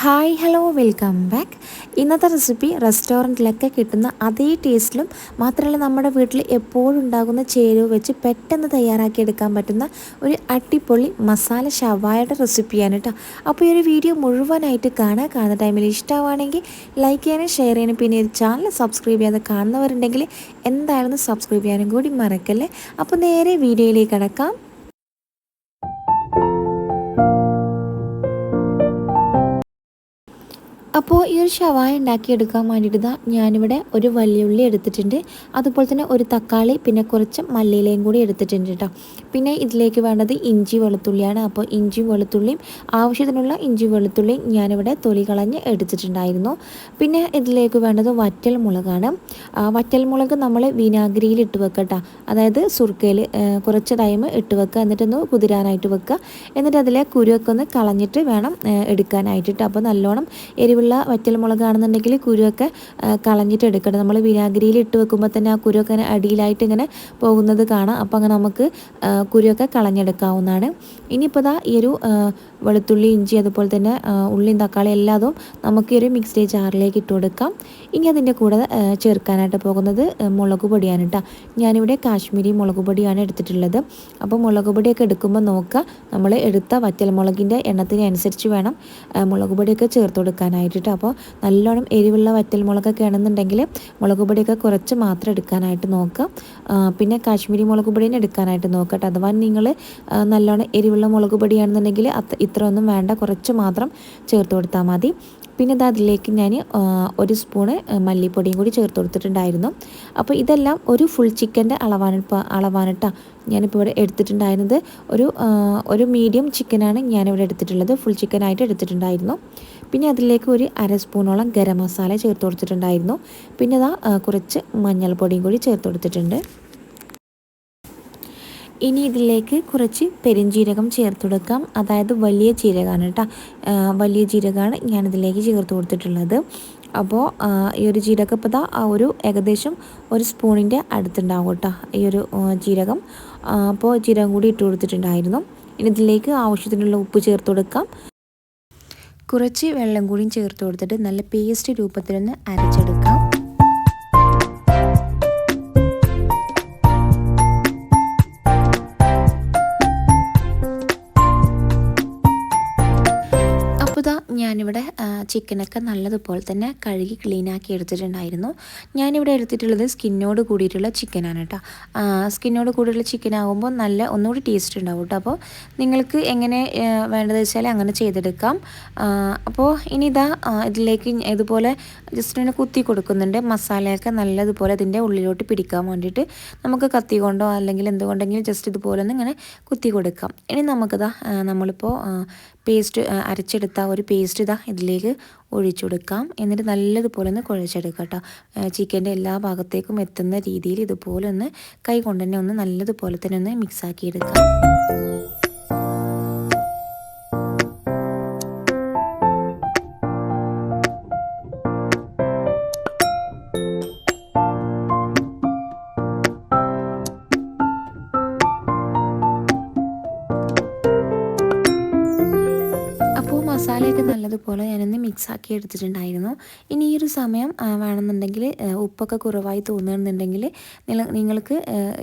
Hi hello welcome back ഇന്നത്തെ recipe റെസ്റ്റോറന്റിലൊക്കെ കിട്ടുന്ന അതേ ടേസ്റ്റിലും മാത്രമല്ല നമ്മുടെ വീട്ടിൽ എപ്പോഴും ഉണ്ടാകുന്ന ചേരുവ വെച്ച് പെട്ടെന്ന് തയ്യാറാക്കിയെടുക്കാൻ പറ്റുന്ന ഒരു അടിപൊളി മസാല ഷവായുടെ റെസിപ്പിയാണ് കേട്ടോ അപ്പോൾ ഈ ഒരു വീഡിയോ മുഴുവനായിട്ട് കാണുക കാണുന്ന ടൈമിൽ ഇഷ്ടമാണെങ്കിൽ ലൈക്ക് ചെയ്യാനും ഷെയർ ചെയ്യാനും. പിന്നെ ഈ ചാനൽ സബ്സ്ക്രൈബ് ചെയ്യാതെ കാണുന്നവരുണ്ടെങ്കിൽ എന്തായാലും സബ്സ്ക്രൈബ് ചെയ്യാനും കൂടി മറക്കല്ലേ? അപ്പോൾ നേരെ വീഡിയോയിലേക്ക് കിടക്കാം. അപ്പോൾ ഈ ഒരു ഷവായ ഉണ്ടാക്കിയെടുക്കാൻ വേണ്ടിയിട്ട് ഇതാ ഞാനിവിടെ ഒരു വലിയുള്ളി എടുത്തിട്ടുണ്ട്. അതുപോലെ തന്നെ ഒരു തക്കാളി പിന്നെ കുറച്ച് മല്ലിയിലയും കൂടി എടുത്തിട്ടുണ്ട് കേട്ടോ. പിന്നെ ഇതിലേക്ക് വേണ്ടത് ഇഞ്ചി വെളുത്തുള്ളിയാണ്. അപ്പോൾ ഇഞ്ചി വെളുത്തുള്ളിയും ആവശ്യത്തിനുള്ള ഇഞ്ചി വെളുത്തുള്ളിയും ഞാനിവിടെ തൊലി കളഞ്ഞ് എടുത്തിട്ടുണ്ടായിരുന്നു. പിന്നെ ഇതിലേക്ക് വേണ്ടത് വറ്റൽ മുളകാണ്. വറ്റൽ മുളക് നമ്മൾ വിനാഗിരിയിൽ ഇട്ട് വെക്കട്ടോ അതായത് സുർക്കയിൽ കുറച്ച് ടൈം ഇട്ട് വെക്കുക. എന്നിട്ടൊന്ന് കുതിരാനായിട്ട് വെക്കുക. എന്നിട്ട് അതിലെ കുരുവൊക്കെ ഒന്ന് കളഞ്ഞിട്ട് വേണം എടുക്കാനായിട്ട് അപ്പോൾ നല്ലോണം എരിവ് എരിവുള്ള വറ്റൽമുളകാണെന്നുണ്ടെങ്കിൽ കുരുവൊക്കെ കളഞ്ഞിട്ട് എടുക്കണം നമ്മൾ വിനാഗിരിയിൽ ഇട്ട് വെക്കുമ്പോൾ തന്നെ ആ കുരുവൊക്കെ അടിയിലായിട്ട് ഇങ്ങനെ പോകുന്നത് കാണാം. അപ്പോൾ അങ്ങനെ നമുക്ക് കുരുവൊക്കെ കളഞ്ഞെടുക്കാവുന്നതാണ്. ഇനിയിപ്പോൾ ഇതാ ഈ ഒരു വെളുത്തുള്ളി ഇഞ്ചി അതുപോലെ തന്നെ ഉള്ളിയും തക്കാളി എല്ലാതും നമുക്ക് ഒരു മിക്സ്ഡ് ജാറിലേക്ക് ഇട്ട് കൊടുക്കാം. ഇനി അതിന്റെ കൂടെ ചേർക്കാനായിട്ട് പോകുന്നത് മുളക് പൊടിയാണ് കേട്ടോ ഞാനിവിടെ കാശ്മീരി മുളക് പൊടിയാണ് എടുത്തിട്ടുള്ളത്. അപ്പോൾ മുളക് പൊടിയൊക്കെ എടുക്കുമ്പോൾ നോക്കുക നമ്മൾ എടുത്ത വറ്റൽമുളകിന്റെ എണ്ണത്തിനനുസരിച്ച് വേണം മുളക് പൊടിയൊക്കെ ചേർത്ത് കൊടുക്കാനായിട്ട് കേട്ടോ അപ്പോൾ നല്ലോണം എരിവുള്ള വറ്റൽ മുളകൊക്കെ ആണെന്നുണ്ടെങ്കിൽ മുളക് പൊടിയൊക്കെ കുറച്ച് മാത്രം എടുക്കാനായിട്ട് നോക്കുക. പിന്നെ കാശ്മീരി മുളക് പൊടിയും എടുക്കാനായിട്ട് നോക്കട്ടെ അഥവാ നിങ്ങൾ നല്ലോണം എരിവുള്ള മുളക് പൊടിയാണെന്നുണ്ടെങ്കിൽ അത്ര ഇത്ര ഒന്നും വേണ്ട. കുറച്ച് മാത്രം ചേർത്ത് കൊടുത്താൽ മതി. പിന്നെ ഇത് അതിലേക്ക് ഞാൻ ഒരു സ്പൂണ് മല്ലിപ്പൊടിയും കൂടി ചേർത്ത് കൊടുത്തിട്ടുണ്ടായിരുന്നു. അപ്പോൾ ഇതെല്ലാം ഒരു ഫുൾ ചിക്കന്റെ അളവാണ് കേട്ടോ ഞാനിപ്പോൾ ഇവിടെ എടുത്തിട്ടുണ്ടായിരുന്നത് ഒരു ഒരു മീഡിയം ചിക്കനാണ് ഞാനിവിടെ എടുത്തിട്ടുള്ളത്. ഫുൾ ചിക്കനായിട്ട് എടുത്തിട്ടുണ്ടായിരുന്നു. പിന്നെ അതിലേക്ക് ഒരു അര സ്പൂണോളം ഗരം മസാല ചേർത്ത് കൊടുത്തിട്ടുണ്ടായിരുന്നു. പിന്നെ അതാ കുറച്ച് മഞ്ഞൾപ്പൊടിയും കൂടി ചേർത്ത് കൊടുത്തിട്ടുണ്ട്. ഇനി ഇതിലേക്ക് കുറച്ച് പെരുംജീരകം ചേർത്ത് കൊടുക്കാം. അതായത് വലിയ ജീരകമാണ് കേട്ടോ വലിയ ജീരകമാണ് ഞാനിതിലേക്ക് ചേർത്ത് കൊടുത്തിട്ടുള്ളത്. അപ്പോൾ ഈ ഒരു ജീരകം ഇപ്പോൾ ഒരു ഏകദേശം ഒരു സ്പൂണിന്റെ അടുത്തുണ്ടാവും കേട്ടോ ഈ ഒരു ജീരകം. അപ്പോൾ ജീരകം കൂടി ഇട്ട് കൊടുത്തിട്ടുണ്ടായിരുന്നു. ഇനി ഇതിലേക്ക് ആവശ്യത്തിനുള്ള ഉപ്പ് ചേർത്ത് കൊടുക്കാം. കുറച്ച് വെള്ളം കൂടിയും ചേർത്ത് കൊടുത്തിട്ട് നല്ല പേസ്റ്റ് രൂപത്തിലൊന്ന് അരച്ചെടുക്കാം. ചിക്കനൊക്കെ നല്ലതുപോലെ തന്നെ കഴുകി ക്ലീനാക്കി എടുത്തിട്ടുണ്ടായിരുന്നു. ഞാനിവിടെ എടുത്തിട്ടുള്ളത് സ്കിന്നോട് കൂടിയിട്ടുള്ള ചിക്കനാണ് കേട്ടോ. സ്കിന്നോട് കൂടിയുള്ള ചിക്കൻ ആകുമ്പോൾ നല്ല ഒന്നുകൂടി ടേസ്റ്റ് ഉണ്ടാവും കേട്ടോ. അപ്പോൾ നിങ്ങൾക്ക് എങ്ങനെ വേണ്ടത് വെച്ചാൽ അങ്ങനെ ചെയ്തെടുക്കാം. അപ്പോൾ ഇനി ഇതാ ഇതിലേക്ക് ഇതുപോലെ ജസ്റ്റ് ഇങ്ങനെ കുത്തി കൊടുക്കുന്നുണ്ട്. മസാലയൊക്കെ നല്ലതുപോലെ അതിന്റെ ഉള്ളിലോട്ട് പിടിക്കാൻ വേണ്ടിയിട്ട് നമുക്ക് കത്തി കൊണ്ടോ അല്ലെങ്കിൽ എന്തുകൊണ്ടെങ്കിലും ജസ്റ്റ് ഇതുപോലെ ഒന്ന് ഇങ്ങനെ കുത്തി കൊടുക്കാം. ഇനി നമുക്കിതാ നമ്മളിപ്പോൾ പേസ്റ്റ് അരച്ചെടുത്ത ഒരു പേസ്റ്റ് ഇതാ ഇതിലേക്ക് ഒഴിച്ചു കൊടുക്കാം എന്നിട്ട് നല്ലതുപോലെ ഒന്ന് കുഴച്ചെടുക്കാം കേട്ടോ ചിക്കന്റെ എല്ലാ ഭാഗത്തേക്കും എത്തുന്ന രീതിയിൽ ഇതുപോലെ ഒന്ന് കൈ കൊണ്ട് തന്നെ ഒന്ന് നല്ലതുപോലെ തന്നെ ഒന്ന് മിക്സാക്കി എടുക്കാം മസാലയൊക്കെ നല്ലതുപോലെ ഞാനൊന്ന് മിക്സാക്കി എടുത്തിട്ടുണ്ടായിരുന്നു. ഇനി ഈ ഒരു സമയം വേണമെന്നുണ്ടെങ്കിൽ ഉപ്പൊക്കെ കുറവായി തോന്നുന്നുണ്ടെങ്കിൽ നിങ്ങൾക്ക്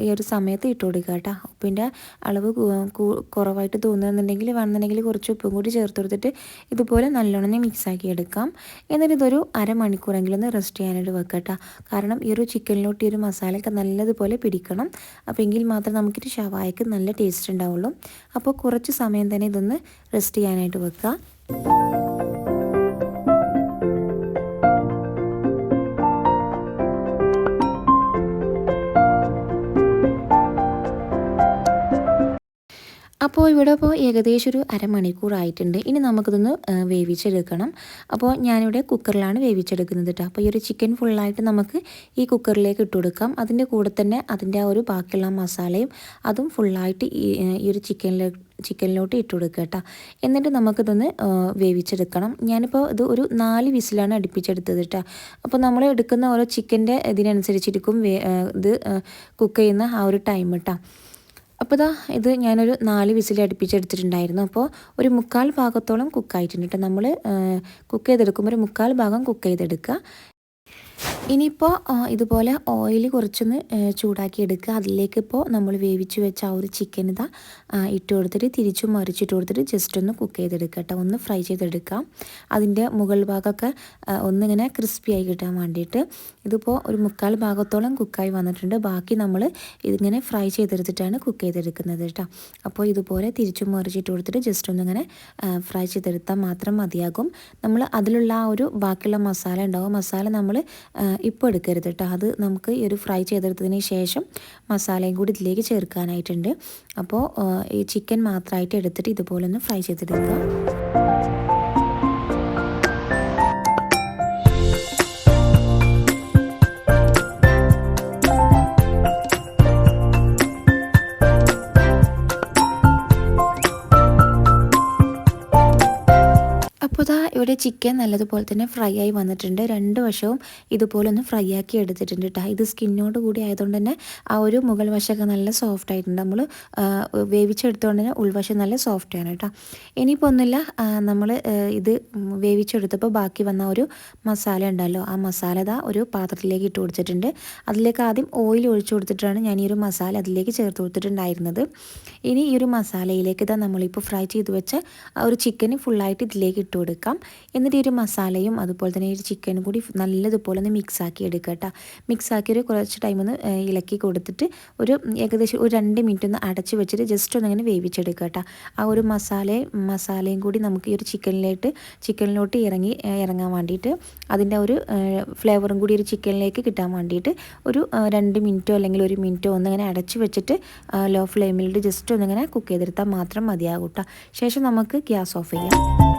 ഈ ഒരു സമയത്ത് ഇട്ട് കൊടുക്കുക കേട്ടോ. ഉപ്പിന്റെ അളവ് കുറവായിട്ട് തോന്നുന്നുണ്ടെങ്കിൽ വേണമെന്നുണ്ടെങ്കിൽ കുറച്ച് ഉപ്പും കൂടി ചേർത്ത് കൊടുത്തിട്ട് ഇതുപോലെ നല്ലോണം മിക്സാക്കി എടുക്കാം. എന്നിട്ട് ഇതൊരു അരമണിക്കൂറെങ്കിലും ഒന്ന് റെസ്റ്റ് ചെയ്യാനായിട്ട് വെക്കുക കേട്ടോ. കാരണം ഈ ഒരു ചിക്കനിലോട്ട് ഈ ഒരു മസാലയൊക്കെ നല്ലതുപോലെ പിടിക്കണം. അപ്പോൾ എങ്കിൽ മാത്രം നമുക്കിട്ട് ഷവായക്ക് നല്ല ടേസ്റ്റ് ഉണ്ടാവുള്ളൂ. അപ്പോൾ കുറച്ച് സമയം തന്നെ ഇതൊന്ന് റെസ്റ്റ് ചെയ്യാനായിട്ട് വെക്കുക. Música അപ്പോൾ ഇവിടെ ഇപ്പോൾ ഏകദേശം ഒരു അരമണിക്കൂറായിട്ടുണ്ട് ഇനി നമുക്കിതൊന്ന് വേവിച്ചെടുക്കണം. അപ്പോൾ ഞാനിവിടെ കുക്കറിലാണ് വേവിച്ചെടുക്കുന്നത് കേട്ടോ അപ്പോൾ ഈ ഒരു ചിക്കൻ ഫുള്ളായിട്ട് നമുക്ക് ഈ കുക്കറിലേക്ക് ഇട്ട് കൊടുക്കാം. അതിന്റെ കൂടെ തന്നെ അതിന്റെ ആ ഒരു ബാക്കിയുള്ള മസാലയും അതും ഫുള്ളായിട്ട് ഈ ഒരു ചിക്കനിലേക്ക് ചിക്കനിലോട്ട് ഇട്ട് കൊടുക്കുക കേട്ടോ എന്നിട്ട് നമുക്കിതൊന്ന് വേവിച്ചെടുക്കണം. ഞാനിപ്പോൾ ഇത് ഒരു നാല് വിസിലാണ് അടുപ്പിച്ചെടുത്തത് കേട്ടോ അപ്പോൾ നമ്മൾ എടുക്കുന്ന ഓരോ ചിക്കന്റെ ഇതിനനുസരിച്ചിരിക്കും ഇത് കുക്ക് ചെയ്യുന്ന ആ ഒരു ടൈം കേട്ടോ അപ്പോൾ ഇതാ ഇത് ഞാനൊരു നാല് വിസിൽ അടുപ്പിച്ചെടുത്തിട്ടുണ്ടായിരുന്നു. അപ്പോൾ ഒരു മുക്കാൽ ഭാഗത്തോളം കുക്കായിട്ടുണ്ട് കേട്ടോ നമ്മൾ കുക്ക് ചെയ്തെടുക്കുമ്പോൾ ഒരു മുക്കാൽ ഭാഗം കുക്ക് ചെയ്തെടുക്കുക. ഇനിയിപ്പോൾ ഇതുപോലെ ഓയിൽ കുറച്ചൊന്ന് ചൂടാക്കി എടുക്കുക. അതിലേക്ക് ഇപ്പോൾ നമ്മൾ വേവിച്ച് വെച്ച ആ ഒരു ചിക്കൻ ഇതാ ഇട്ട് കൊടുത്തിട്ട് തിരിച്ചു മറിച്ചിട്ട് കൊടുത്തിട്ട് ജസ്റ്റ് ഒന്ന് കുക്ക് ചെയ്തെടുക്കുക കേട്ടോ. ഒന്ന് ഫ്രൈ ചെയ്തെടുക്കാം അതിന്റെ മുകൾ ഭാഗമൊക്കെ ഒന്നിങ്ങനെ ക്രിസ്പി ആയി കിട്ടാൻ വേണ്ടിയിട്ട് ഇതിപ്പോൾ ഒരു മുക്കാൽ ഭാഗത്തോളം കുക്കായി വന്നിട്ടുണ്ട്. ബാക്കി നമ്മൾ ഇതിങ്ങനെ ഫ്രൈ ചെയ്തെടുത്തിട്ടാണ് കുക്ക് ചെയ്തെടുക്കുന്നത് കേട്ടോ. അപ്പോൾ ഇതുപോലെ തിരിച്ചു മറിച്ചിട്ട് കൊടുത്തിട്ട് ജസ്റ്റ് ഒന്നിങ്ങനെ ഫ്രൈ ചെയ്തെടുത്താൽ മാത്രം മതിയാകും. നമ്മൾ അതിലുള്ള ആ ഒരു ബാക്കിയുള്ള മസാല ഉണ്ടാവും. മസാല നമ്മൾ ഇപ്പോൾ എടുക്കരുത് കേട്ടോ അത് നമുക്ക് ഈ ഒരു ഫ്രൈ ചെയ്തെടുത്തതിന് ശേഷം മസാലയും കൂടി ഇതിലേക്ക് ചേർക്കാനായിട്ടുണ്ട്. അപ്പോൾ ഈ ചിക്കൻ മാത്രമായിട്ട് എടുത്തിട്ട് ഇതുപോലെ ഒന്ന് ഫ്രൈ ചെയ്തെടുക്കുക. ഇതാ ഇവിടെ ചിക്കൻ നല്ലതുപോലെ തന്നെ ഫ്രൈ ആയി വന്നിട്ടുണ്ട്. രണ്ട് വശവും ഇതുപോലെ ഒന്ന് ഫ്രൈ ആക്കി എടുത്തിട്ടുണ്ട് കേട്ടോ ഇത് സ്കിന്നോട് കൂടി ആയതുകൊണ്ട് തന്നെ ആ ഒരു മുകൾ വശമൊക്കെ നല്ല സോഫ്റ്റ് ആയിട്ടുണ്ട്. നമ്മൾ വേവിച്ചെടുത്തുകൊണ്ട് തന്നെ ഉൾവശം നല്ല സോഫ്റ്റ് ആണ് കേട്ടോ ഇനിയിപ്പോൾ ഒന്നുമില്ല. നമ്മൾ ഇത് വേവിച്ചെടുത്തപ്പോൾ ബാക്കി വന്ന ഒരു മസാല ഉണ്ടല്ലോ. ആ മസാല ഇതാ ഒരു പാത്രത്തിലേക്ക് ഇട്ട് കൊടുത്തിട്ടുണ്ട്. അതിലേക്ക് ആദ്യം ഓയിൽ ഒഴിച്ചു കൊടുത്തിട്ടാണ് ഞാൻ ഈ ഒരു മസാല അതിലേക്ക് ചേർത്ത് കൊടുത്തിട്ടുണ്ടായിരുന്നത്. ഇനി ഈ ഒരു മസാലയിലേക്ക് ഇതാ നമ്മളിപ്പോൾ ഫ്രൈ ചെയ്ത് വെച്ച ആ ഒരു ചിക്കന് ഫുള്ളായിട്ട് ഇതിലേക്ക് ഇട്ട് കൊടുക്കാം എന്നിട്ട് ഒരു മസാലയും അതുപോലെ തന്നെ ഒരു ചിക്കനും കൂടി നല്ലതുപോലെ ഒന്ന് മിക്സാക്കി എടുക്കുക കേട്ടോ മിക്സാക്കി ഒരു കുറച്ച് ടൈം ഒന്ന് ഇളക്കി കൊടുത്തിട്ട് ഒരു ഏകദേശം ഒരു രണ്ട് മിനിറ്റ് ഒന്ന് അടച്ച് വെച്ചിട്ട് ജസ്റ്റ് ഒന്ന് ഇങ്ങനെ വേവിച്ചെടുക്കുക കേട്ടോ ആ ഒരു മസാലയും മസാലയും കൂടി നമുക്ക് ഈ ഒരു ചിക്കനിലേക്ക് ചിക്കനിലോട്ട് ഇറങ്ങി ഇറങ്ങാൻ വേണ്ടിയിട്ട് അതിന്റെ ഒരു ഫ്ലേവറും കൂടി ഒരു ചിക്കനിലേക്ക് കിട്ടാൻ വേണ്ടിയിട്ട് ഒരു രണ്ട് മിനിറ്റോ അല്ലെങ്കിൽ ഒരു മിനിറ്റോ ഒന്നിങ്ങനെ അടച്ച് വെച്ചിട്ട് ലോ ഫ്ലെയിമിലിട്ട് ജസ്റ്റ് ഒന്നിങ്ങനെ കുക്ക് ചെയ്തെടുത്താൽ മാത്രം മതിയാകും കേട്ടോ ശേഷം നമുക്ക് ഗ്യാസ് ഓഫ് ചെയ്യാം.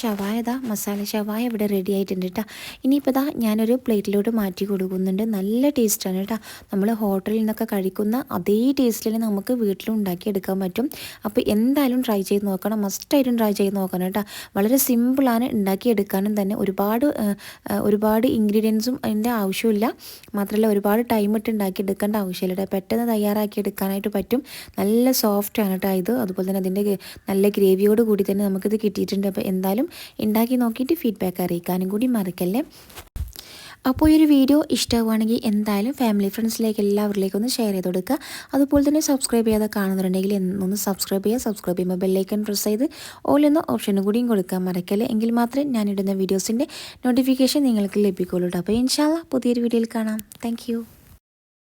ഷവായ ഇതാ മസാല ഷവായ ഇവിടെ റെഡി ആയിട്ടുണ്ട് കേട്ടോ ഇനിയിപ്പോൾ ഇതാ ഞാനൊരു പ്ലേറ്റിലോട്ട് മാറ്റി കൊടുക്കുന്നുണ്ട്. നല്ല ടേസ്റ്റാണ് കേട്ടോ നമ്മൾ ഹോട്ടലിൽ നിന്നൊക്കെ കഴിക്കുന്ന അതേ ടേസ്റ്റിൽ നമുക്ക് വീട്ടിലും ഉണ്ടാക്കിയെടുക്കാൻ പറ്റും. അപ്പോൾ എന്തായാലും ട്രൈ ചെയ്ത് നോക്കണം. മസ്റ്റായിട്ടും ട്രൈ ചെയ്ത് നോക്കണം കേട്ടോ വളരെ സിമ്പിളാണ് ഉണ്ടാക്കിയെടുക്കാനും തന്നെ. ഒരുപാട് ഒരുപാട് ഇൻഗ്രീഡിയൻസും അതിന്റെ ആവശ്യമില്ല മാത്രമല്ല ഒരുപാട് ടൈം ഇട്ട് ഉണ്ടാക്കിയെടുക്കേണ്ട ആവശ്യമില്ല കേട്ടോ പെട്ടെന്ന് തയ്യാറാക്കി എടുക്കാനായിട്ട് പറ്റും. നല്ല സോഫ്റ്റാണ് കേട്ടോ ഇത്. അതുപോലെ തന്നെ അതിന്റെ നല്ല ഗ്രേവിയോട് കൂടി തന്നെ നമുക്കിത് കിട്ടിയിട്ടുണ്ട്. അപ്പോൾ എന്തായാലും ഉണ്ടാക്കി നോക്കിയിട്ട് ഫീഡ്ബാക്ക് അറിയിക്കാനും കൂടി മറക്കല്ലേ? അപ്പോൾ ഈ ഒരു വീഡിയോ ഇഷ്ടമാവുകയാണെങ്കിൽ എന്തായാലും ഫാമിലി ഫ്രണ്ട്സിലേക്ക് എല്ലാവരിലേക്കും ഒന്ന് ഷെയർ ചെയ്ത് കൊടുക്കുക. അതുപോലെ തന്നെ സബ്സ്ക്രൈബ് ചെയ്യാതെ കാണുന്നുണ്ടെങ്കിൽ ഒന്ന് സബ്സ്ക്രൈബ് ചെയ്യുക. സബ്സ്ക്രൈബ് ചെയ്യുമ്പോൾ ബെല്ലൈക്കൺ പ്രസ് ചെയ്ത് ഓൾ എന്ന ഓപ്ഷനും കൂടിയും കൊടുക്കാൻ മറക്കല്ലേ? എങ്കിൽ മാത്രമേ ഞാനിടുന്ന വീഡിയോസിന്റെ നോട്ടിഫിക്കേഷൻ നിങ്ങൾക്ക് ലഭിക്കുള്ളൂ അപ്പോൾ ഇൻഷാല്ല പുതിയൊരു വീഡിയോയിൽ കാണാം. താങ്ക്